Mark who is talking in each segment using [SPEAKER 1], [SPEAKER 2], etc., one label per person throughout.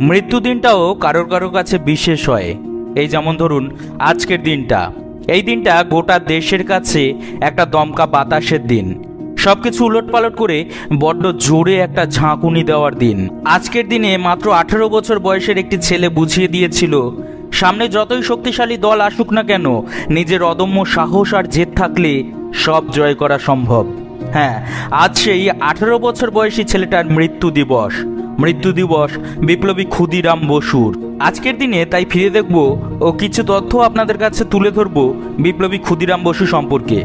[SPEAKER 1] মৃত্যুদিনটাও কারোর কারোর কাছে বিশেষ হয়। এই যেমন ধরুন, আজকের দিনটা। এই দিনটা গোটা দেশের কাছে একটা দমকা বাতাসের দিন। সবকিছু উলটপালট করে বড্ড জোরে একটা ঝাঁকুনি দেওয়ার দিন। আজকের দিনে মাত্র আঠেরো বছর বয়সের একটি ছেলে বুঝিয়ে দিয়েছিল, সামনে যতই শক্তিশালী দল আসুক না কেন, নিজের অদম্য সাহস আর জেদ থাকলে সব জয় করা সম্ভব। হ্যাঁ আজ সেই আঠেরো বছর বয়সী ছেলেটার মৃত্যু দিবস। মৃত্যু দিবস, বিপ্লবী ক্ষুদিরাম বসুর। আজকের দিনে তাই ফিরে দেখব ও কিছু তথ্য আপনাদের কাছে তুলে ধরব বিপ্লবী ক্ষুদিরাম বসু সম্পর্কে।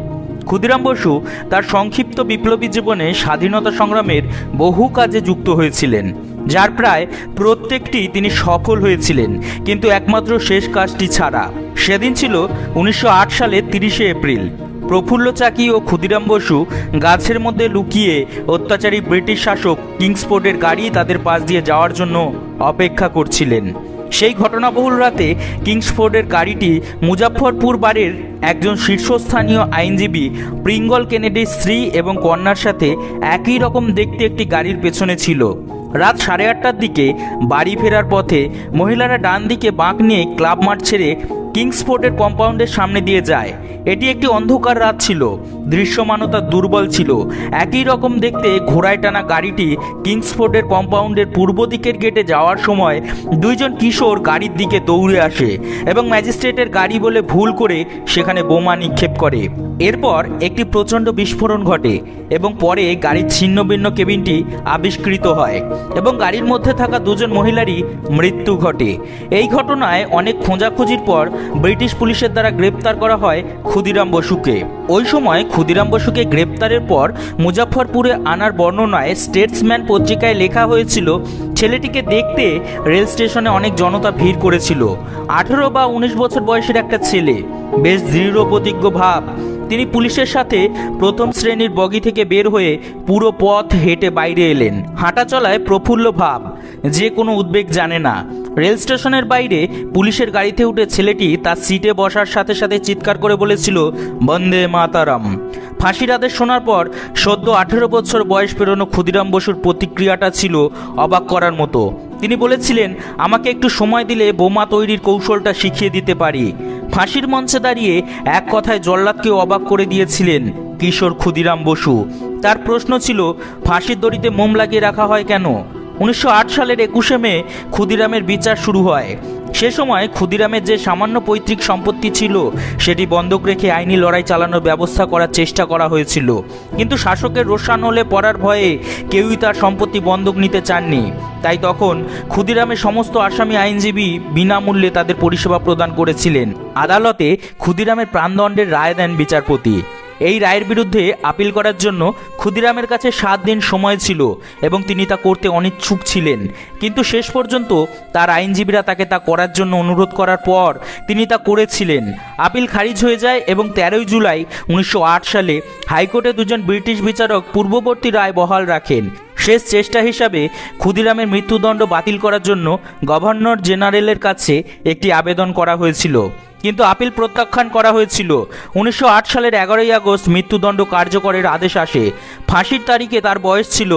[SPEAKER 1] ক্ষুদিরাম বসু তার সংক্ষিপ্ত বিপ্লবী জীবনে স্বাধীনতা সংগ্রামের বহু কাজে যুক্ত হয়েছিলেন, যার প্রায় প্রত্যেকটি তিনি সফল হয়েছিলেন, কিন্তু একমাত্র শেষ কাজটি ছাড়া। সেদিন ছিল উনিশশো আট সালের তিরিশে এপ্রিল। প্রফুল্ল চাকি ও ক্ষুদিরাম বসু গাছের মধ্যে লুকিয়ে অত্যাচারী ব্রিটিশ শাসক কিংসপোর্টের গাড়ি তাদের পাশ দিয়ে যাওয়ার জন্য অপেক্ষা করছিলেন। সেই ঘটনাবহুল রাতে কিংসফোর্ডের গাড়িটি মুজাফফরপুর বাড়ির একজন শীর্ষস্থানীয় আইনজীবী প্রিঙ্গল কেনেডির স্ত্রী এবং কন্যার সাথে একই রকম দেখতে একটি গাড়ির পেছনে ছিল। রাত সাড়ে আটটার দিকে বাড়ি ফেরার পথে মহিলারা ডান দিকে বাঁক নিয়ে ক্লাব মাঠ ছেড়ে কিংসফোর্টের কম্পাউন্ডের সামনে দিয়ে যায়। এটি একটি অন্ধকার রাত ছিল, দৃশ্যমানতা দুর্বল ছিল। একই রকম দেখতে ঘোড়ায় টানা গাড়িটি কিংসফোর্টের কম্পাউন্ডের পূর্ব দিকের গেটে যাওয়ার সময় দুইজন কিশোর গাড়ির দিকে দৌড়ে আসে এবং ম্যাজিস্ট্রেটের গাড়ি বলে ভুল করে সেখানে বোমা নিক্ষেপ করে। এরপর একটি প্রচণ্ড বিস্ফোরণ ঘটে এবং পরে গাড়ির ছিন্নভিন্ন কেবিনটি আবিষ্কৃত হয় এবং গাড়ির মধ্যে থাকা দুজন মহিলারই মৃত্যু ঘটে। এই ঘটনায় অনেক খোঁজাখুঁজির পর ব্রিটিশ পুলিশের দ্বারা গ্রেপ্তার করা হয় ক্ষুদিরাম বসুকে। ওই সময় ক্ষুদিরাম বসুকে গ্রেপ্তারের পর মুজাফরপুরে আনার বর্ণনায় স্টেটসম্যান পত্রিকায় লেখা হয়েছিল, ছেলেটিকে দেখতে রেল স্টেশনে অনেক জনতা ভিড় করেছিল। আঠেরো বা উনিশ বছর বয়সের একটা ছেলে। বেশ দৃঢ় প্রতিজ্ঞ ভাব। তিনি পুলিশের সাথে প্রথম শ্রেণির বগি থেকে বের হয়ে পুরো পথ হেঁটে বাইরে এলেন। হাঁটা চলায় প্রফুল্ল ভাব, যে কোনো উদ্বেগ জানে না। রেল স্টেশনের বাইরে পুলিশের গাড়িতে উঠে ছেলেটি তার সিটে বসার সাথে সাথে চিৎকার করে বলেছিল, বন্দে মাতারাম। ফাঁসির আদেশ শোনার পর সদ্য আঠেরো বছর বয়স পেরোনো ক্ষুদিরাম বসুর প্রতিক্রিয়াটা ছিল অবাক করার মতো। তিনি বলেছিলেন, আমাকে একটু সময় দিলে বোমা তৈরির কৌশলটা শিখিয়ে দিতে পারি। ফাঁসির মঞ্চে দাঁড়িয়ে এক কথায় জল্লাদকে অবাক করে দিয়েছিলেন কিশোর ক্ষুদিরাম বসু। তার প্রশ্ন ছিল, ফাঁসির দড়িতে মোম লাগিয়ে রাখা হয় কেন? উনিশশো আট সালের একুশে মে ক্ষুদিরামের বিচার শুরু হয়। সে সময় ক্ষুদিরামের যে সামান্য পৈতৃক সম্পত্তি ছিল, সেটি বন্ধক রেখে আইনি লড়াই চালানোর ব্যবস্থা করার চেষ্টা করা হয়েছিল। কিন্তু শাসকের রোষানলে পড়ার ভয়ে কেউই তার সম্পত্তি বন্ধক নিতে চাননি। তাই তখন ক্ষুদিরামের সমস্ত আসামি আইনজীবী বিনামূল্যে তাদের পরিষেবা প্রদান করেছিলেন। আদালতে ক্ষুদিরামের প্রাণদণ্ডের রায় দেন বিচারপতি। এই রায়ের বিরুদ্ধে আপিল করার জন্য ক্ষুদিরামের কাছে সাত দিন সময় ছিল এবং তিনি তা করতে অনিচ্ছুক ছিলেন। কিন্তু শেষ পর্যন্ত তার আইনজীবীরা তাকে তা করার জন্য অনুরোধ করার পর তিনি তা করেছিলেন। আপিল খারিজ হয়ে যায় এবং তেরোই জুলাই উনিশশো আট সালে হাইকোর্টে দুজন ব্রিটিশ বিচারক পূর্ববর্তী রায় বহাল রাখেন। শেষ চেষ্টা হিসাবে ক্ষুদিরামের মৃত্যুদণ্ড বাতিল করার জন্য গভর্নর জেনারেলের কাছে একটি আবেদন করা হয়েছিল। কিন্তু আপিল প্রত্যাখ্যান করা হয়েছিল। উনিশশো আট সালের এগারোই আগস্ট মৃত্যুদণ্ড কার্যকরের আদেশ আসে। ফাঁসির তারিখে তার বয়স ছিল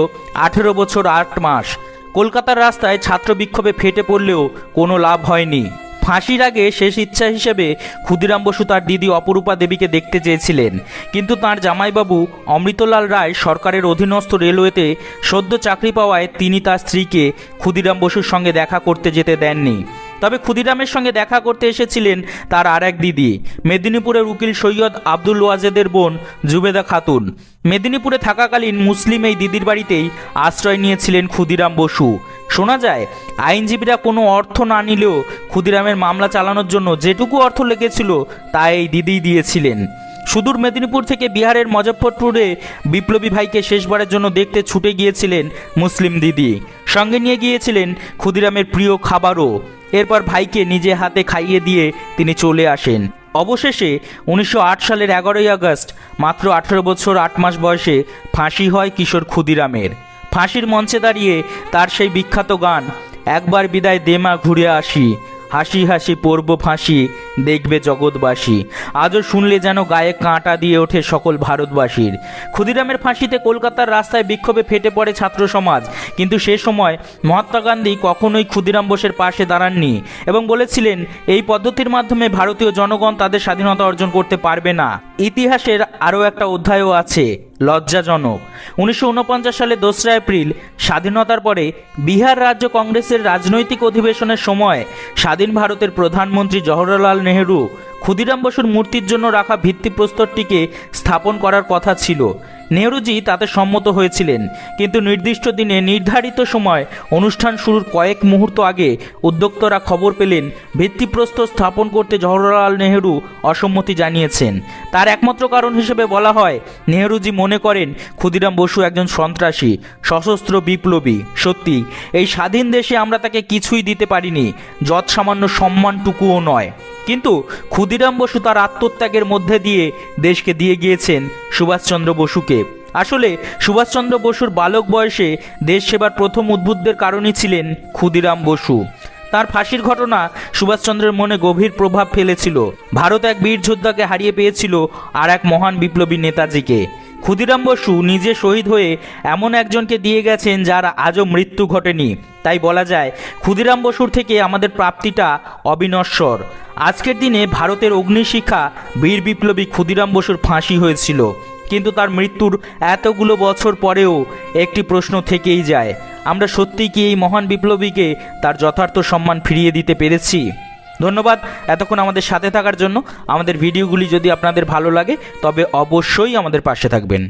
[SPEAKER 1] আঠেরো বছর আট মাস। কলকাতার রাস্তায় ছাত্র বিক্ষোভে ফেটে পড়লেও কোনো লাভ হয়নি। ফাঁসির আগে শেষ ইচ্ছা হিসেবে ক্ষুদিরাম বসু তার দিদি অপরূপা দেবীকে দেখতে চেয়েছিলেন। কিন্তু তার জামাইবাবু অমৃতলাল রায় সরকারের অধীনস্থ রেলওয়েতে সদ্য চাকরি পাওয়ায় তিনি তার স্ত্রীকে ক্ষুদিরাম বসুর সঙ্গে দেখা করতে যেতে দেননি। তবে ক্ষুদিরামের সঙ্গে দেখা করতে এসেছিলেন তার আর এক দিদি, মেদিনীপুরের উকিল সৈয়দ আব্দুল ওয়াজেদের বোন জুবেদা খাতুন। মেদিনীপুরে থাকাকালীন মুসলিম এই দিদির বাড়িতেই আশ্রয় নিয়েছিলেন ক্ষুদিরাম বসু। শোনা যায়, আইনজীবীরা কোনো অর্থ না নিলেও ক্ষুদিরামের মামলা চালানোর জন্য যেটুকু অর্থ লেগেছিল তা এই দিদিই দিয়েছিলেন। সুদূর মেদিনীপুর থেকে বিহারের মজফ্ফরপুরে বিপ্লবী ভাইকে শেষবারের জন্য দেখতে ছুটে গিয়েছিলেন মুসলিম দিদি। সঙ্গে নিয়ে গিয়েছিলেন ক্ষুদিরামের প্রিয় খাবারও। এরপর ভাইকে নিজে হাতে খাইয়ে দিয়ে তিনি চলে আসেন। অবশেষে উনিশশো আট সালের এগারোই আগস্ট, মাত্র আঠেরো বছর আট মাস বয়সে ফাঁসি হয় কিশোর ক্ষুদিরামের। ফাঁসির মঞ্চে দাঁড়িয়ে তার সেই বিখ্যাত গান, একবার বিদায় দেমা ঘুরে আসি। হাসি হাসি পড়ব ফাঁসি দেখবে জগৎবাসী। আজও শুনলে যেন গায়ে কাঁটা দিয়ে ওঠে সকল ভারতবাসীর। ক্ষুদিরামের ফাঁসিতে কলকাতার রাস্তায় বিক্ষোভে ফেটে পড়ে ছাত্র সমাজ। কিন্তু সে সময় মহাত্মা গান্ধী কখনোই ক্ষুদিরাম বোসের পাশে দাঁড়াননি এবং বলেছিলেন, এই পদ্ধতির মাধ্যমে ভারতীয় জনগণ তাদের স্বাধীনতা অর্জন করতে পারবে না। ইতিহাসের আরও একটা অধ্যায়ও আছে, লজ্জাজনক। উনিশশো ঊনপঞ্চাশ সালে দোসরা এপ্রিল, স্বাধীনতার পরে বিহার রাজ্য কংগ্রেসের রাজনৈতিক অধিবেশনের সময় স্বাধীন ভারতের প্রধানমন্ত্রী জওহরলাল নেহেরু ক্ষুদিরাম বসুর মূর্তির জন্য রাখা ভিত্তিপ্রস্তরটিকে স্থাপন করার কথা ছিল। নেহরুজি তাতে সম্মত হয়েছিলেন। কিন্তু নির্দিষ্ট দিনে নির্ধারিত সময় অনুষ্ঠান শুরুর কয়েক মুহূর্ত আগে উদ্যোক্তরা খবর পেলেন, ভিত্তিপ্রস্তর স্থাপন করতে জওহরলাল নেহরু অসম্মতি জানিয়েছেন। তার একমাত্র কারণ হিসেবে বলা হয়, নেহরুজি মনে করেন ক্ষুদিরাম বসু একজন সন্ত্রাসী, সশস্ত্র বিপ্লবী। সত্যি, এই স্বাধীন দেশে আমরা তাকে কিছুই দিতে পারিনি যৎ সামান্য সম্মানটুকুও নয়। কিন্তু ক্ষুদিরাম বসু তার আত্মত্যাগের মধ্যে দিয়ে দেশকে দিয়ে গিয়েছেন সুভাষচন্দ্র বসুকে। আসলে, সুভাষচন্দ্র বসুর বালক বয়সে দেশ সেবার প্রথম উদ্বুদ্ধের কারণই ছিলেন ক্ষুদিরাম বসু। তার ফাঁসির ঘটনা সুভাষচন্দ্রের মনে গভীর প্রভাব ফেলেছিল। ভারত এক বীর যোদ্ধাকে হারিয়ে পেয়েছিল আর এক মহান বিপ্লবী নেতাজিকে। ক্ষুদিরাম বসু নিজে শহীদ হয়ে এমন একজনকে দিয়ে গেছেন যার আজও মৃত্যু ঘটেনি। তাই বলা যায়, ক্ষুদিরাম বসুর থেকে আমাদের প্রাপ্তিটা অবিনশ্বর। আজকের দিনে ভারতের অগ্নিশিখা বীর বিপ্লবী ক্ষুদিরাম বসুর ফাঁসি হয়েছিল। কিন্তু তার মৃত্যুর এতগুলো বছর পরেও একটি প্রশ্ন থেকেই যায়, আমরা সত্যিই কি এই মহান বিপ্লবীকে তার যথার্থ সম্মান ফিরিয়ে দিতে পেরেছি? ধন্যবাদ এতক্ষণ আমাদের সাথে থাকার জন্য। আমাদের ভিডিওগুলি যদি আপনাদের ভালো লাগে, তবে অবশ্যই আমাদের পাশে থাকবেন।